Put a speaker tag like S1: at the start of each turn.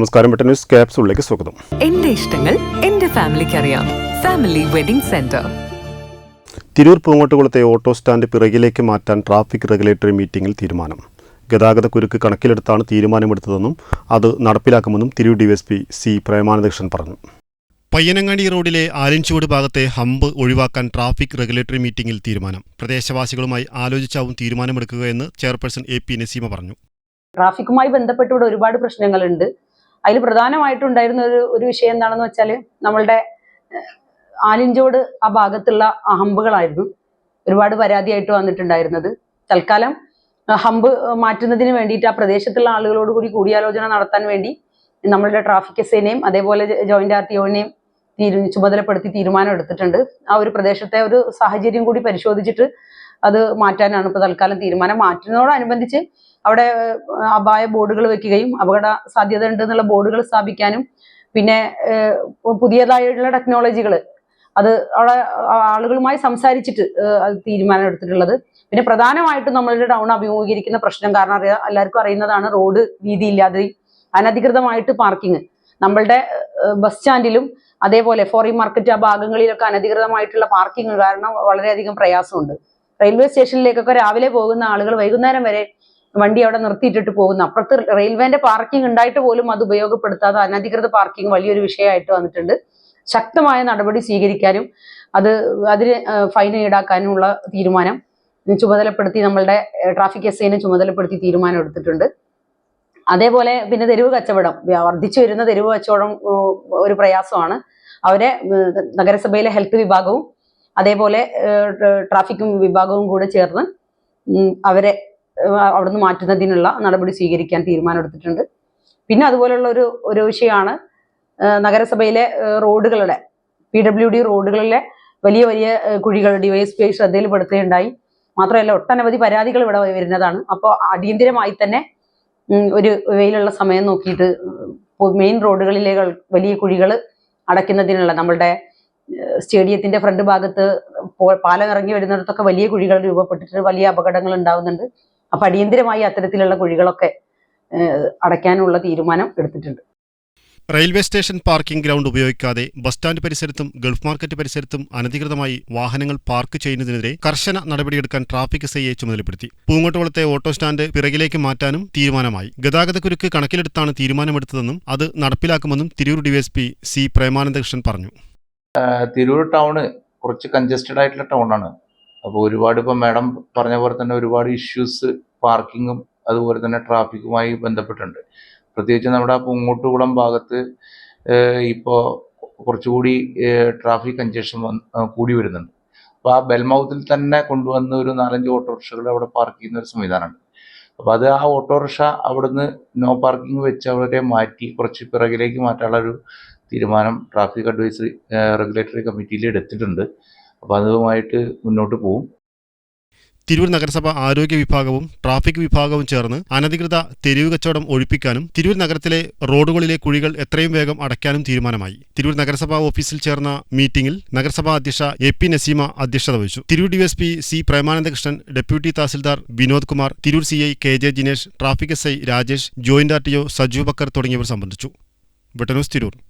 S1: നമസ്കാരം. Button news ക്യാപ്സുകളിലേക്ക് സ്വാഗതം.
S2: എന്റെ ഇഷ്ടങ്ങൾ എന്റെ ഫാമിലിക്ക് അറിയാം. Family wedding centre.
S1: തിരൂർ പൂങ്ങോട്ടുകുളത്തെ ഓട്ടോ സ്റ്റാൻഡ് പിറകിലേക്ക് മാറ്റാൻ ട്രാഫിക് റെഗുലേറ്ററി മീറ്റിംഗിൽ തീരുമാനം. ഗതാഗത കുരുക്ക് കണക്കിലെടുത്താണ് തീരുമാനമെടുത്തതെന്നും അത് നടപ്പിലാക്കുമെന്നും തിരൂർ ഡിവൈഎസ്പി സി പ്രേമാനന്ദകൃഷ്ണൻ പറഞ്ഞു. പയ്യനങ്ങാടി റോഡിലെ ആലഞ്ചുവട് ഭാഗത്തെ ഹമ്പ് ഒഴിവാക്കാൻ ട്രാഫിക് റെഗുലേറ്ററി മീറ്റിംഗിൽ തീരുമാനം. പ്രദേശവാസികളുമായി ആലോചിച്ചാവും തീരുമാനമെടുക്കുകയെന്ന് ചെയർപേഴ്സൺ എ പി നസീമ പറഞ്ഞു.
S3: ട്രാഫിക്കുമായി ബന്ധപ്പെട്ട് ഇവിടെ ഒരുപാട് പ്രശ്നങ്ങളുണ്ട്. അതിൽ പ്രധാനമായിട്ടുണ്ടായിരുന്ന ഒരു ഒരു വിഷയം എന്താണെന്ന് വെച്ചാൽ നമ്മളുടെ ആലിഞ്ചോട് ആ ഭാഗത്തുള്ള ഹമ്പുകളായിരുന്നു. ഒരുപാട് പരാതിയായിട്ട് വന്നിട്ടുണ്ടായിരുന്നത്. തൽക്കാലം ഹമ്പ് മാറ്റുന്നതിന് വേണ്ടിയിട്ട് ആ പ്രദേശത്തുള്ള ആളുകളോട് കൂടി കൂടിയാലോചന നടത്താൻ വേണ്ടി നമ്മളുടെ ട്രാഫിക് എസ്ഐനെയും അതേപോലെ ജോയിന്റ് ആർ ടി ഒനെയും ചുമതലപ്പെടുത്തി തീരുമാനം എടുത്തിട്ടുണ്ട്. ആ ഒരു പ്രദേശത്തെ ഒരു സാഹചര്യം കൂടി പരിശോധിച്ചിട്ട് അത് മാറ്റാനാണ് ഇപ്പോൾ തൽക്കാലം തീരുമാനം. മാറ്റുന്നതോടനുബന്ധിച്ച് അവിടെ അപായ ബോർഡുകൾ വെക്കുകയും അപകട സാധ്യത ഉണ്ട് എന്നുള്ള ബോർഡുകൾ സ്ഥാപിക്കാനും പിന്നെ പുതിയതായിട്ടുള്ള ടെക്നോളജികൾ അത് അവിടെ ആളുകളുമായി സംസാരിച്ചിട്ട് തീരുമാനം എടുത്തിട്ടുള്ളത്. പിന്നെ പ്രധാനമായിട്ടും നമ്മളുടെ ടൗൺ അഭിമുഖീകരിക്കുന്ന പ്രശ്നം കാരണം അറിയാം എല്ലാവർക്കും അറിയുന്നതാണ് റോഡ് വീതി വീതിയില്ലാതെയും അനധികൃതമായിട്ട് പാർക്കിങ്. നമ്മളുടെ ബസ് സ്റ്റാൻഡിലും അതേപോലെ ഫോറിൻ മാർക്കറ്റ് ആ ഭാഗങ്ങളിലൊക്കെ അനധികൃതമായിട്ടുള്ള പാർക്കിങ് കാരണം വളരെയധികം പ്രയാസമുണ്ട്. റെയിൽവേ സ്റ്റേഷനിലേക്കൊക്കെ രാവിലെ പോകുന്ന ആളുകൾ വൈകുന്നേരം വരെ വണ്ടി അവിടെ നിർത്തിയിട്ടിട്ട് പോകുന്നു. അപ്പുറത്ത് റെയിൽവേന്റെ പാർക്കിംഗ് ഉണ്ടായിട്ട് പോലും അത് ഉപയോഗപ്പെടുത്താതെ അനധികൃത പാർക്കിംഗ് വലിയൊരു വിഷയമായിട്ട് വന്നിട്ടുണ്ട്. ശക്തമായ നടപടി സ്വീകരിക്കാനും അത് അതിന് ഫൈൻ ഈടാക്കാനുമുള്ള തീരുമാനം ചുമതലപ്പെടുത്തി നമ്മളുടെ ട്രാഫിക് എസ് ഐനെ ചുമതലപ്പെടുത്തി തീരുമാനം എടുത്തിട്ടുണ്ട്. അതേപോലെ പിന്നെ തെരുവ് കച്ചവടം. വർദ്ധിച്ചു വരുന്ന തെരുവ് കച്ചവടം ഒരു പ്രയാസമാണ്. അവരെ നഗരസഭയിലെ ഹെൽത്ത് വിഭാഗവും അതേപോലെ ട്രാഫിക്കും വിഭാഗവും കൂടെ ചേർന്ന് അവരെ അവിടുന്ന് മാറ്റുന്നതിനുള്ള നടപടി സ്വീകരിക്കാൻ തീരുമാനമെടുത്തിട്ടുണ്ട്. പിന്നെ അതുപോലെയുള്ള ഒരു ഒരു വിഷയമാണ് നഗരസഭയിലെ റോഡുകളുടെ പി ഡബ്ല്യു ഡി റോഡുകളിലെ വലിയ വലിയ കുഴികൾ ഡിവൈഎസ്പി ശ്രദ്ധയിൽപ്പെടുത്തുകയുണ്ടായി. മാത്രമല്ല ഒട്ടനവധി പരാതികൾ ഇവിടെ വരുന്നതാണ്. അപ്പോൾ അടിയന്തിരമായി തന്നെ ഒരു വെയിലുള്ള സമയം നോക്കിയിട്ട് മെയിൻ റോഡുകളിലെ വലിയ കുഴികൾ അടയ്ക്കുന്നതിനുള്ള നമ്മളുടെ സ്റ്റേഡിയത്തിന്റെ ഫ്രണ്ട് ഭാഗത്ത് പാലം ഇറങ്ങി വരുന്നിടത്തൊക്കെ വലിയ കുഴികൾ രൂപപ്പെട്ടിട്ട് വലിയ അപകടങ്ങൾ ഉണ്ടാവുന്നുണ്ട്. അപ്പൊ അടിയന്തിരമായി അത്തരത്തിലുള്ള കുഴികളൊക്കെ അടയ്ക്കാനുള്ള തീരുമാനം എടുത്തിട്ടുണ്ട്.
S1: റെയിൽവേ സ്റ്റേഷൻ പാർക്കിംഗ് ഗ്രൗണ്ട് ഉപയോഗിക്കാതെ ബസ് സ്റ്റാൻഡ് പരിസരത്തും ഗൾഫ് മാർക്കറ്റ് പരിസരത്തും അനധികൃതമായി വാഹനങ്ങൾ പാർക്ക് ചെയ്യുന്നതിനെതിരെ കർശന നടപടിയെടുക്കാൻ ട്രാഫിക് എസ് ഐയെ ചുമതലപ്പെടുത്തി. പൂങ്ങോട്ടുകുളത്തെ ഓട്ടോ സ്റ്റാൻഡ് പിറകിലേക്ക് മാറ്റാനും തീരുമാനമായി. ഗതാഗതക്കുരുക്ക് കണക്കിലെടുത്താണ് തീരുമാനമെടുത്തതെന്നും അത് നടപ്പിലാക്കുമെന്നും തിരൂർ ഡിവൈഎസ്പി സി പ്രേമാനന്ദകൃഷ്ണൻ പറഞ്ഞു.
S4: തിരൂർ ടൗണ് കുറച്ച് കൺജസ്റ്റഡ് ആയിട്ടുള്ള ടൗണാണ്. അപ്പോൾ ഒരുപാട് ഇപ്പം മാഡം പറഞ്ഞ പോലെ തന്നെ ഒരുപാട് ഇഷ്യൂസ് പാർക്കിങ്ങും അതുപോലെ തന്നെ ട്രാഫിക്കുമായി ബന്ധപ്പെട്ടുണ്ട് പ്രത്യേകിച്ച് നമ്മുടെ പൂങ്ങോട്ടുകുളം ഭാഗത്ത് ഇപ്പോൾ കുറച്ചുകൂടി ട്രാഫിക് കൺജഷൻ കൂടി വരുന്നുണ്ട്. അപ്പോൾ ആ ബെൽമൗത്തിൽ തന്നെ കൊണ്ടുവന്ന ഒരു നാലഞ്ച് ഓട്ടോറിക്ഷകൾ അവിടെ പാർക്ക് ചെയ്യുന്ന ഒരു സംവിധാനമുണ്ട്. അപ്പോൾ അത് ആ ഓട്ടോറിക്ഷ അവിടുന്ന് നോ പാർക്കിംഗ് വെച്ച് അവരെ മാറ്റി കുറച്ച് പിറകിലേക്ക് മാറ്റാനുള്ള ഒരു തീരുമാനം ട്രാഫിക് അഡ്വൈസറി റെഗുലേറ്ററി കമ്മിറ്റിയിൽ എടുത്തിട്ടുണ്ട്. അപ്പോൾ അതുമായിട്ട് മുന്നോട്ട് പോകും
S1: തിരൂർ നഗരസഭ ആരോഗ്യ വിഭാഗവും ട്രാഫിക് വിഭാഗവും ചേർന്ന് അനധികൃത തെരുവ് കച്ചവടം ഒഴിപ്പിക്കാനും തിരൂർ നഗരത്തിലെ റോഡുകളിലെ കുഴികൾ എത്രയും വേഗം അടയ്ക്കാനും തീരുമാനമായി. തിരൂർ നഗരസഭാ ഓഫീസിൽ ചേർന്ന മീറ്റിംഗിൽ നഗരസഭാ അധ്യക്ഷ എ പി നസീമ അധ്യക്ഷത വഹിച്ചു. Tirur DSP C Premanandakrishnan deputy tahsildar Vinod Kumar Tirur C I K J Jinesh traffic S I Rajesh joint R T O Saju Bakkar തുടങ്ങിയവർ സംബന്ധിച്ചു. വെട്ടന്യൂസ് തിരൂർ.